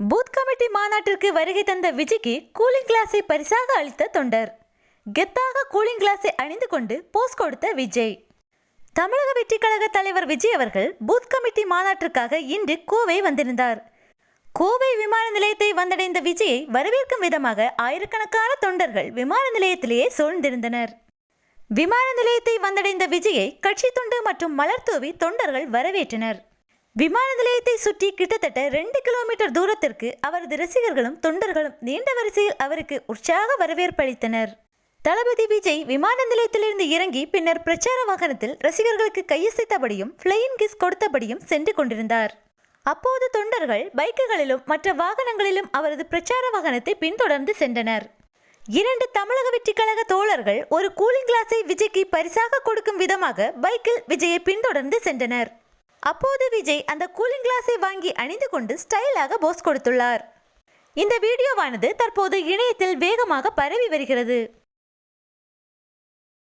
Booth committee மாநாட்டிற்கு வருகை தந்த விஜய்க்கு கூலிங் கிளாஸை பரிசாக அளித்த தொண்டர். கெத்தாக கூலிங் கிளாஸை அணிந்து கொண்டு போஸ் கொடுத்த விஜய். தமிழக வெற்றி கழக தலைவர் விஜய் அவர்கள் பூத் கமிட்டி மாநாட்டிற்காக இன்று கோவை வந்திருந்தார். கோவை விமான நிலையத்தை வந்தடைந்த விஜயை வரவேற்கும் விதமாக ஆயிரக்கணக்கான தொண்டர்கள் விமான நிலையத்திலேயே சூழ்ந்திருந்தனர். விமான நிலையத்தை வந்தடைந்த விஜயை கட்சி தொண்டு மற்றும் மலர் தூவி தொண்டர்கள் வரவேற்றனர். விமான நிலையத்தை சுற்றி கிட்டத்தட்ட ரெண்டு கிலோமீட்டர் தூரத்திற்கு அவரது ரசிகர்களும் தொண்டர்களும் நீண்ட வரிசையில் அவருக்கு உற்சாக வரவேற்பளித்தனர் தளபதி விஜய் விமான நிலையத்திலிருந்து இறங்கி பின்னர் பிரச்சார வாகனத்தில் ரசிகர்களுக்கு கையசைத்தபடியும் ஃப்ளையிங் கிஸ் கொடுத்தபடியும் சென்று கொண்டிருந்தார். அப்போது தொண்டர்கள் பைக்குகளிலும் மற்ற வாகனங்களிலும் அவரது பிரச்சார வாகனத்தை பின்தொடர்ந்து சென்றனர். இரண்டு தமிழக வெற்றி கழக தோழர்கள் ஒரு கூலிங் கிளாஸை விஜய்க்கு பரிசாக கொடுக்கும் விதமாக பைக்கில் விஜயை பின்தொடர்ந்து சென்றனர். அப்போது விஜய் அந்த கூலிங் கிளாஸை வாங்கி அணிந்து கொண்டு ஸ்டைலாக போஸ் கொடுத்துள்ளார். இந்த வீடியோவானது தற்போது இணையத்தில் வேகமாக பரவி வருகிறது.